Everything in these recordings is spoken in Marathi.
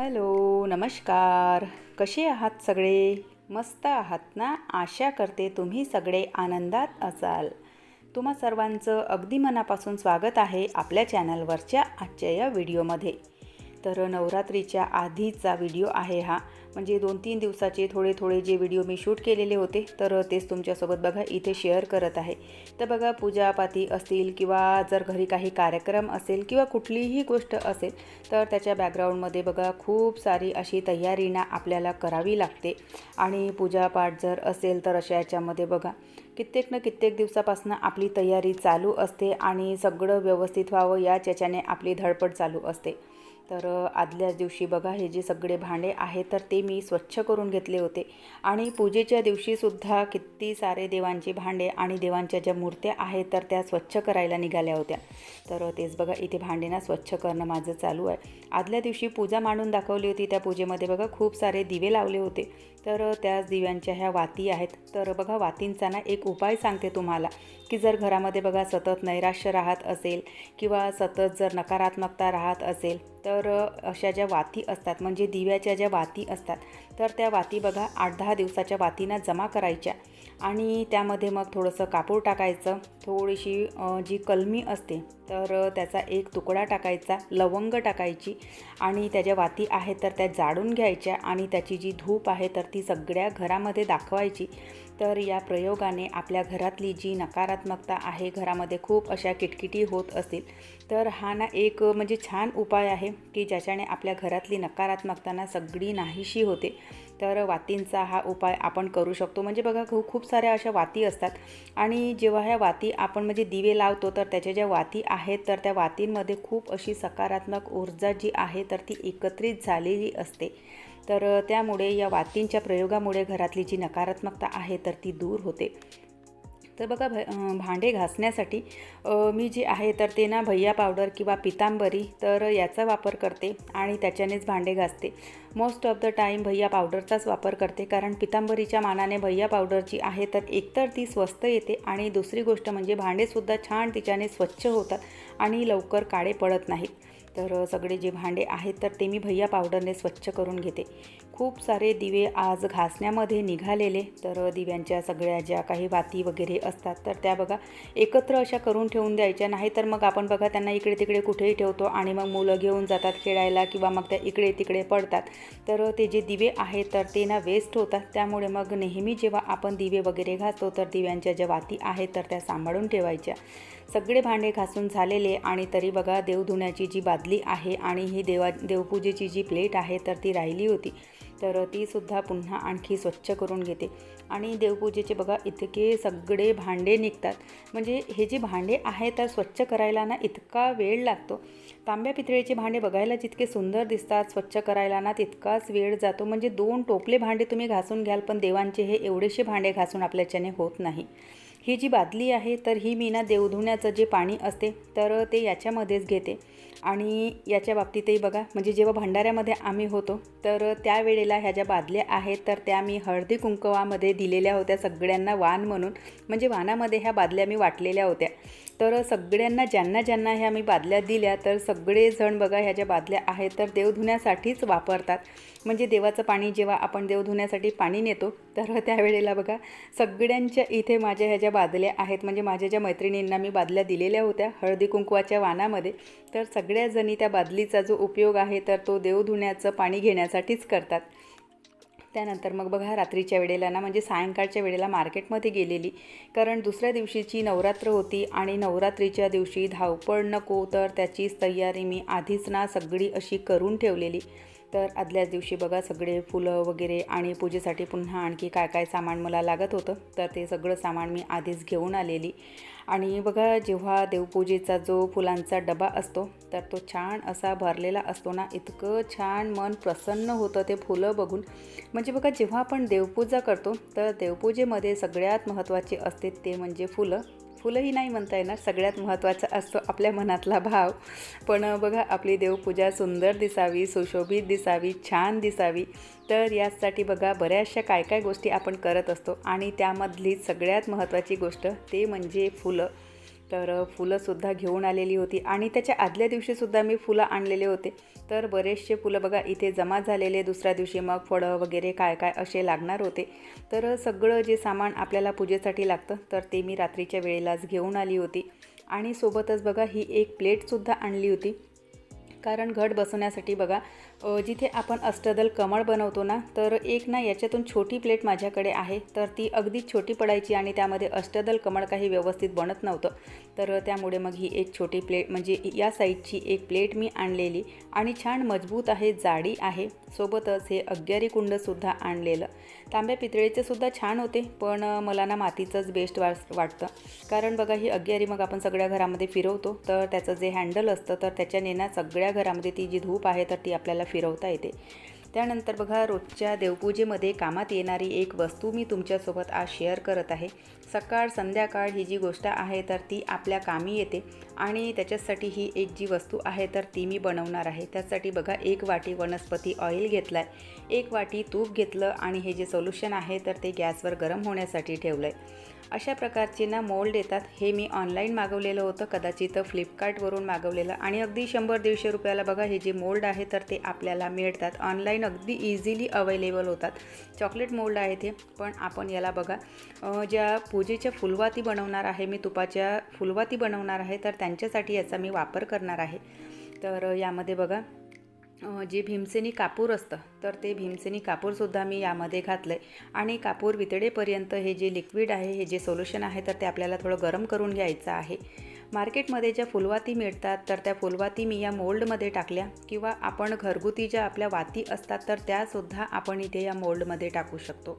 हॅलो नमस्कार. कसे आहात सगळे? मस्त आहात ना? आशा करते तुम्ही सगळे आनंदात असाल. तुम्हा सर्वांचं अगदी मनापासून स्वागत आहे आपल्या चॅनलवरच्या आजच्या या व्हिडिओमध्ये. तर नवरात्रीच्या आधीचा व्हिडिओ आहे हा. म्हणजे दोन तीन दिवसाचे थोडे थोडे जे व्हिडिओ मी शूट केलेले होते तर तेच तुमच्यासोबत बघा इथे शेअर करत आहे. तर बघा पूजापाती असतील किंवा जर घरी काही कार्यक्रम असेल किंवा कुठलीही गोष्ट असेल तर त्याच्या बॅकग्राऊंडमध्ये बघा खूप सारी अशी तयारी ना आपल्याला करावी लागते. आणि पूजापाठ जर असेल तर अशा याच्यामध्ये बघा कित्येक ना कित्येक दिवसापासून आपली तयारी चालू असते आणि सगळं व्यवस्थित व्हावं याच याच्याने आपली धडपड चालू असते. तर आदल्याच दिवशी बघा हे जे सगळे भांडे आहेत तर ते मी स्वच्छ करून घेतले होते. आणि पूजेच्या दिवशीसुद्धा किती सारे देवांचे भांडे आणि देवांच्या ज्या मूर्त्या आहेत तर त्या स्वच्छ करायला निघाल्या होत्या. तर तेच बघा इथे भांडे ना स्वच्छ करणं माझं चालू आहे. आदल्या दिवशी पूजा मांडून दाखवली होती त्या पूजेमध्ये बघा खूप सारे दिवे लावले होते. तर त्याच दिव्यांच्या ह्या वाती आहेत. तर बघा वातींचा ना एक उपाय सांगते तुम्हाला. की जर घरामध्ये बघा सतत नैराश्य राहत असेल किंवा सतत जर नकारात्मकता राहत असेल तर अशा ज्या वाती असतात म्हणजे दिव्याच्या ज्या वाती असतात तर त्या वाती बघा आठ दहा दिवसाच्या वातीना जमा करायच्या. आणि त्यामध्ये मग थोडंसं कापूर टाकायचं. थोडीशी जी कलमी असते तर त्याचा एक तुकडा टाकायचा लवंग टाकायची आणि त्याच्या वाती आहेत तर त्या जाळून घ्यायच्या आणि त्याची जी धूप आहे तर ती सगळ्या घरामध्ये दाखवायची. तर या प्रयोगाने आपल्या घरातली जी नकारात्मकता आहे घरामध्ये खूप अशा किटकिटी होत असतील तर हा ना एक म्हणजे छान उपाय आहे की ज्याच्याने आपल्या घरातली नकारात्मकता ना सगळी नाहीशी होते. तर वातींचा हा उपाय आपण करू शकतो. म्हणजे बघा खूप खूप साऱ्या अशा वाती असतात. आणि जेव्हा ह्या वाती आपण म्हणजे दिवे लावतो तर त्याच्या ज्या वाती आहेत तर त्या वातींमध्ये खूप अशी सकारात्मक ऊर्जा जी आहे तर ती एकत्रित झालेली असते. तर त्यामुळे या वातींच्या प्रयोगामुळे घरातली जी नकारात्मकता आहे तर ती दूर होते. तर बघा भ भांडे घासण्यासाठी मी जे आहे तर ते ना भैया पावडर किंवा पितांबरी तर याचा वापर करते आणि त्याच्यानेच भांडे घासते. मोस्ट ऑफ द टाईम भैया पावडरचाच वापर करते कारण पितांबरीच्या मानाने भैया पावडरची आहे तर एकतर ती स्वस्त येते आणि दुसरी गोष्ट म्हणजे भांडेसुद्धा छान तिच्याने स्वच्छ होतात आणि लवकर काळे पडत नाहीत. तर सगळे जे भांडे आहेत तर ते मी भैया पावडरने स्वच्छ करून घेते. खूप सारे दिवे आज घासण्यामध्ये निघालेले. तर दिव्यांच्या सगळ्या ज्या काही वाती वगैरे असतात तर त्या बघा एकत्र अशा करून ठेवून द्यायच्या. नाही तर मग आपण बघा त्यांना इकडे तिकडे कुठेही ठेवतो आणि मग मुलं घेऊन जातात खेळायला किंवा मग त्या इकडे तिकडे पडतात. तर ते जे दिवे आहेत तर ते ना वेस्ट होतात. त्यामुळे मग नेहमी जेव्हा आपण दिवे वगैरे घासतो तर दिव्यांच्या ज्या वाती आहेत तर त्या सांभाळून ठेवायच्या. सगळे भांडे घासून झालेले आणि तरी बघा देवधुण्याची जी बादली आहे आणि ही देवा देवपूजेची जी प्लेट आहे तर ती राहिली होती. तर तीसुद्धा पुन्हा आणखी स्वच्छ करून घेते. आणि देवपूजेचे बघा इतके सगळे भांडे निघतात. म्हणजे हे जे भांडे आहे तर स्वच्छ करायला ना इतका वेळ लागतो. तांब्या पितळेचे भांडे बघायला जितके सुंदर दिसतात स्वच्छ करायला ना तितकाच वेळ जातो. म्हणजे दोन टोपले भांडे तुम्ही घासून घ्याल पण देवांचे हे एवढेसे भांडे घासून आपल्याच्याने होत नाही. ही जी बादली आहे तर ही मी ना देवधुण्याचं जे पाणी असते तर ते याच्यामध्येच घेते. आणि याच्या बाबतीतही बघा म्हणजे जेव्हा भंडाऱ्यामध्ये आम्ही होतो तर त्यावेळेला ह्या ज्या बादल्या आहेत तर त्या मी हळदी कुंकवामध्ये दिलेल्या होत्या सगळ्यांना वान म्हणून. म्हणजे वानामध्ये ह्या बादल्या मी वाटलेल्या होत्या. तर सगळ्यांना ज्यांना ज्यांना ह्या मी बादल्या दिल्या तर सगळेजण बघा ह्या ज्या बादल्या आहेत तर देवधुण्यासाठीच वापरतात. म्हणजे देवाचं पाणी जेव्हा आपण देव धुण्यासाठी पाणी नेतो तर त्यावेळेला बघा सगळ्यांच्या इथे माझ्या ह्या ज्या बादल्या आहेत म्हणजे माझ्या ज्या मैत्रिणींना मी बादल्या दिलेल्या होत्या हळदी कुंकवाच्या वानामध्ये तर सगळ्याजणी त्या बादलीचा जो उपयोग आहे तर तो देव धुण्याचं पाणी घेण्यासाठीच करतात. त्यानंतर मग बघा रात्रीच्या वेळेला ना म्हणजे सायंकाळच्या वेळेला मार्केटमध्ये गेलेली. कारण दुसऱ्या दिवशीची नवरात्र होती आणि नवरात्रीच्या दिवशी धावपळ नको तर त्याचीच तयारी मी आधीच ना सगळी अशी करून ठेवलेली. तर आदल्याच दिवशी बघा सगळे फुलं वगैरे आणि पूजेसाठी पुन्हा आणखी काय काय सामान मला लागत होतं तर ते सगळं सामान मी आधीच घेऊन आलेली. आणि बघा जेव्हा देवपूजेचा जो फुलांचा डबा असतो तर तो छान असा भरलेला असतो ना इतकं छान मन प्रसन्न होतं ते फुलं बघून. म्हणजे बघा जेव्हा आपण देवपूजा करतो तर देवपूजेमध्ये सगळ्यात महत्त्वाचे असते ते म्हणजे फुलं. फुलंही नाही म्हणता येणार सगळ्यात महत्त्वाचा असतो आपल्या मनातला भाव. पण बघा आपली देवपूजा सुंदर दिसावी सुशोभित दिसावी छान दिसावी. तर यासाठी बघा बऱ्याचशा काय काय गोष्टी आपण करत असतो आणि त्यामधली सगळ्यात महत्त्वाची गोष्ट ते म्हणजे फुलं. तर फुलंसुद्धा घेऊन आलेली होती. आणि त्याच्या आदल्या दिवशीसुद्धा मी फुलं आणलेले होते. तर बरेचसे फुलं बघा इथे जमा झालेले. दुसऱ्या दिवशी मग फळं वगैरे काय काय असे लागणार होते. तर सगळं जे सामान आपल्याला पूजेसाठी लागतं तर ते मी रात्रीच्या वेळेलाच घेऊन आली होती. आणि सोबतच बघा ही एक प्लेटसुद्धा आणली होती. कारण घट बसवण्यासाठी बघा जिथे आपण अष्टदल कमळ बनवतो ना तर एक ना याच्यातून छोटी प्लेट माझ्याकडे आहे तर ती अगदी छोटी पडायची आणि त्यामध्ये अष्टदल कमळ काही व्यवस्थित बनत नव्हतं. तर त्यामुळे मग ही एक छोटी प्लेट म्हणजे या साईजची एक प्लेट मी आणलेली आणि छान मजबूत आहे जाडी आहे. सोबतच हे अग्यारी कुंडसुद्धा आणलेलं. तांब्या पितळेचे सुद्धा छान होते पण मला ना मातीचंच बेस्ट वाटतं. कारण बघा ही अग्यारी मग आपण सगळ्या घरामध्ये फिरवतो तर त्याचं जे हँडल असतं तर त्याच्याने ना सगळ्या घरामध्ये ती जी धूप आहे तर ती आपल्याला फिरवता येते. त्यानंतर बघा रोजच्या देवपूजेमध्ये कामात येणारी एक वस्तू मी तुमच्यासोबत आज शेअर करत आहे. सकाळ संध्याकाळ ही जी गोष्ट आहे तर ती आपल्या कामी येते आणि त्याच्यासाठी ही एक जी वस्तू आहे तर ती मी बनवणार आहे. त्यासाठी बघा एक वाटी वनस्पती ऑइल घेतला आहे एक वाटी तूप घेतलं आणि हे जे सोल्युशन आहे तर ते गॅसवर गरम होण्यासाठी ठेवलं आहे अशा प्रकारचे ना मोल्ड येतात. हे मी ऑनलाईन मागवलेलं होतं कदाचित फ्लिपकार्टवरून मागवलेलं आणि अगदी शंभर दीडशे रुपयाला बघा हे जे मोल्ड आहे तर ते आपल्याला मिळतात. ऑनलाईन अगदी इझिली अवेलेबल होतात. चॉकलेट मोल्ड आहे ते पण आपण याला बघा ज्या पु पूजेच्या फुलवाती बनवणार आहे मी तुपाच्या फुलवाती बनवणार आहे तर त्यांच्यासाठी याचा मी वापर करणार आहे. तर यामध्ये बघा जे भीमसेनी कापूर असतं तर ते भीमसेनी कापूरसुद्धा मी यामध्ये घातलं आहे आणि कापूर वितळेपर्यंत हे जे लिक्विड आहे हे जे सोल्युशन आहे तर ते आपल्याला थोडं गरम करून घ्यायचं आहे. मार्केटमध्ये ज्या फुलवाती मिळतात तर त्या फुलवाती मी या मोल्डमध्ये टाकल्या. किंवा आपण घरगुती ज्या आपल्या वाती असतात तर त्यासुद्धा आपण इथे या मोल्डमध्ये टाकू शकतो.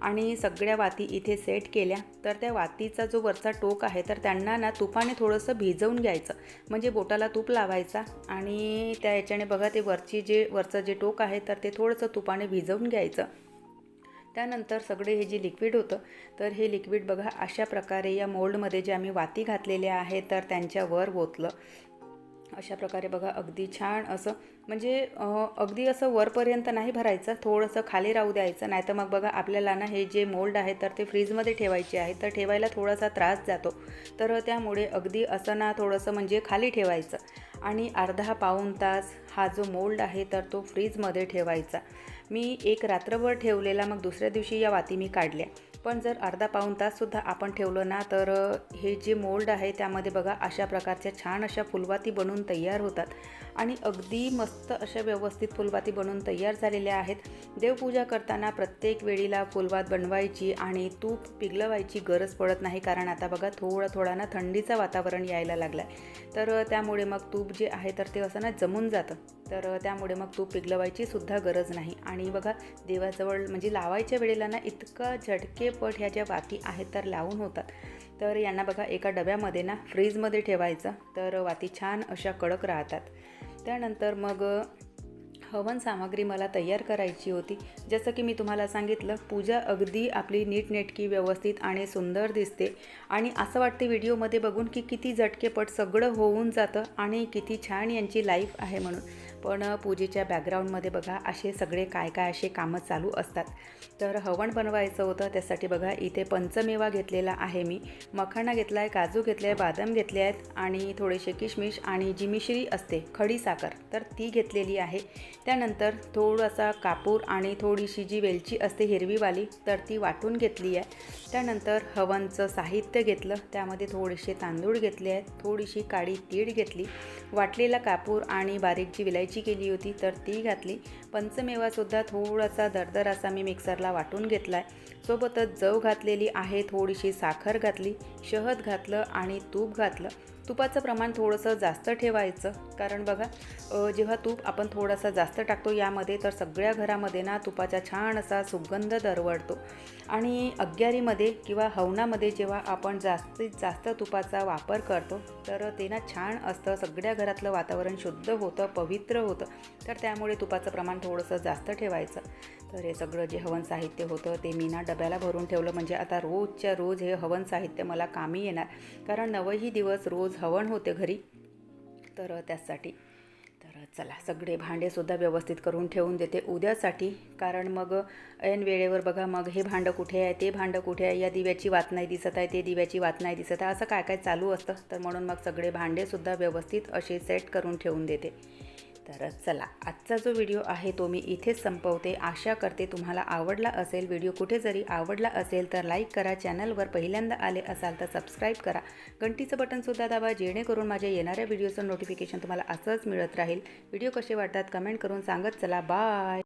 आणि सगळ्या वाती इथे सेट केल्या तर त्या वातीचा जो वरचा टोक आहे तर त्यांना ना तुपाने थोडंसं भिजवून घ्यायचं. म्हणजे बोटाला तूप लावायचा आणि त्या याच्याने बघा ते वरची जे वरचं जे टोक आहे तर ते थोडंसं तुपाने भिजवून घ्यायचं. त्यानंतर सगळे हे जे लिक्विड होतं तर हे लिक्विड बघा अशा प्रकारे या मोल्डमध्ये जे आम्ही वाती घातलेल्या आहेत तर त्यांच्यावर ओतलं. अशा प्रकारे बघा अगदी छान असं म्हणजे अगदी असं वरपर्यंत नाही भरायचं थोडंसं खाली राहू द्यायचं नाही तर मग बघा आपल्याला ना हे जे मोल्ड आहे तर ते फ्रीजमध्ये ठेवायचे आहे तर ठेवायला थोडासा त्रास जातो. तर त्यामुळे अगदी असं ना थोडंसं म्हणजे खाली ठेवायचं. आणि अर्धा पाऊण तास हा जो मोल्ड आहे तर तो फ्रीजमध्ये ठेवायचा. मी एक रात्रभर ठेवलेला मग दुसऱ्या दिवशी या वाती मी काढल्या. पण जर अर्धा पाऊण ताससुद्धा आपण ठेवलं ना तर हे जे मोल्ड आहे त्यामध्ये बघा अशा प्रकारच्या छान अशा फुलवाती बनून तयार होतात. आणि अगदी मस्त अशा व्यवस्थित फुलवाती बनून तयार झालेल्या आहेत. देवपूजा करताना प्रत्येक वेळीला फुलवात बनवायची आणि तूप पिघलवायची गरज पडत नाही कारण आता बघा थोडं थोडा ना थंडीचं वातावरण यायला लागलं आहे तर त्यामुळे मग तूप जे आहे तर ते असं ना जमून जातं. तर त्यामुळे मग तूप पिघलवायची सुद्धा गरज नाही. आणि बघा देवाजवळ म्हणजे लावायच्या वेळेला ना इतका झटकेपट ह्या ज्या वाती आहेत तर लावून होतात. तर यांना बघा एका डब्यामध्ये ना फ्रीजमध्ये ठेवायचं तर वाती छान अशा कडक राहतात. त्यानंतर मग हवन सामग्री मला तयार करायची होती. जसं की मी तुम्हाला सांगितलं पूजा अगदी आपली नीटनेटकी व्यवस्थित आणि सुंदर दिसते. आणि असं वाटते व्हिडिओमध्ये बघून की किती झटकेपट सगळं होऊन जातं आणि किती छान यांची लाईफ आहे म्हणून. पण पूजेच्या बॅकग्राऊंडमध्ये बघा असे सगळे काय काय असे कामं चालू असतात. तर हवण बनवायचं होतं त्यासाठी बघा इथे पंचमेवा घेतलेला आहे मी. मखाणा घेतला आहे काजू घेतले आहे बादाम घेतले आहेत आणि थोडेसे किशमिश आणि जी मिश्री असते खडी साखर तर ती घेतलेली आहे. त्यानंतर थोडासा कापूर आणि थोडीशी जी वेलची असते हिरवीवाली तर ती वाटून घेतली आहे. त्यानंतर हवनचं साहित्य घेतलं त्यामध्ये थोडेसे तांदूळ घेतले आहेत थोडीशी काळी तीळ घेतली. वाटलेला कापूर आणि बारीक जी विलायची केली होती तर ती घातली. पंचमेवासुद्धा थोडासा दरदर असा मी मिक्सरला वाटून घेतला आहे सोबतच जव घातलेली आहे थोडीशी साखर घातली शहद घातलं आणि तूप घातलं. तुपाचं प्रमाण थोडंसं जास्त ठेवायचं. कारण बघा जेव्हा तूप आपण थोडासा जास्त टाकतो यामध्ये तर सगळ्या घरामध्ये ना तुपाचा छान असा सुगंध दरवळतो. आणि अग्यारीमध्ये किंवा हवनामध्ये जेव्हा आपण जास्तीत जास्त तुपाचा वापर करतो तर ते ना छान असतं. सगळ्या घरातलं वातावरण शुद्ध होतं पवित्र होतं. तर त्यामुळे तुपाचं प्रमाण थोडंसं जास्त ठेवायचं. तर हे सगळं जे हवन साहित्य होतं ते मी ना डब्याला भरून ठेवलं. म्हणजे आता रोजच्या रोज हे हवन साहित्य मला कामी येणार. कारण नवही दिवस रोज हवन होते घरी. तर त्यासाठी तर चला सगळे भांडेसुद्धा व्यवस्थित करून ठेवून देते उद्यासाठी. कारण मग ऐन वेळेवर बघा मग हे भांडं कुठे आहे ते भांडं कुठे आहे या दिव्याची वात नाही दिसत आहे ते दिव्याची वात नाही दिसत आहे. असं काय काय चालू असतं. तर म्हणून मग सगळे भांडेसुद्धा व्यवस्थित असे सेट करून ठेवून देते. तर चला आजचा जो व्हिडिओ आहे तो मी इथेच संपवते. आशा करते तुम्हाला आवडला असेल व्हिडिओ कुठे जरी आवडला असेल तर लाईक करा चॅनलवर पहिल्यांदा आले असाल तर सबस्क्राईब करा. घंटीचं बटनसुद्धा दाबा जेणेकरून माझ्या येणाऱ्या व्हिडिओचं नोटिफिकेशन तुम्हाला असंच मिळत राहील. व्हिडिओ कसे वाटतात कमेंट करून सांगत चला बाय